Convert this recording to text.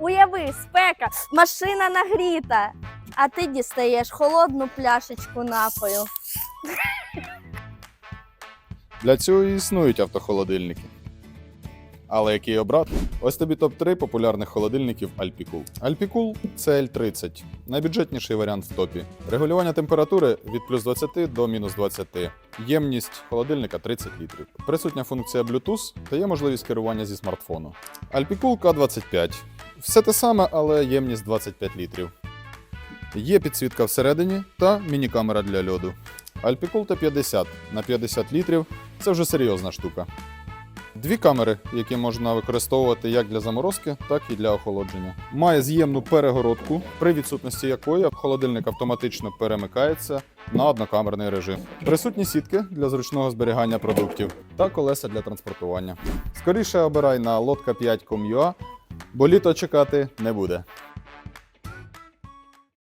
Уяви, спека, машина нагріта, а ти дістаєш холодну пляшечку напою. Для цього і існують автохолодильники. Але який обрати? Ось тобі топ-3 популярних холодильників Alpicool. Alpicool – це L30, найбюджетніший варіант в топі. Регулювання температури від плюс 20 до мінус 20. Ємність холодильника 30 літрів. Присутня функція Bluetooth та є можливість керування зі смартфону. Alpicool K25. Все те саме, але ємність 25 літрів. Є підсвітка всередині та міні-камера для льоду. Alpicool T50 на 50 літрів це вже серйозна штука. Дві камери, які можна використовувати як для заморозки, так і для охолодження. Має з'ємну перегородку, при відсутності якої холодильник автоматично перемикається на однокамерний режим. Присутні сітки для зручного зберігання продуктів та колеса для транспортування. Скоріше обирай на лодка5.com.ua, бо літо чекати не буде.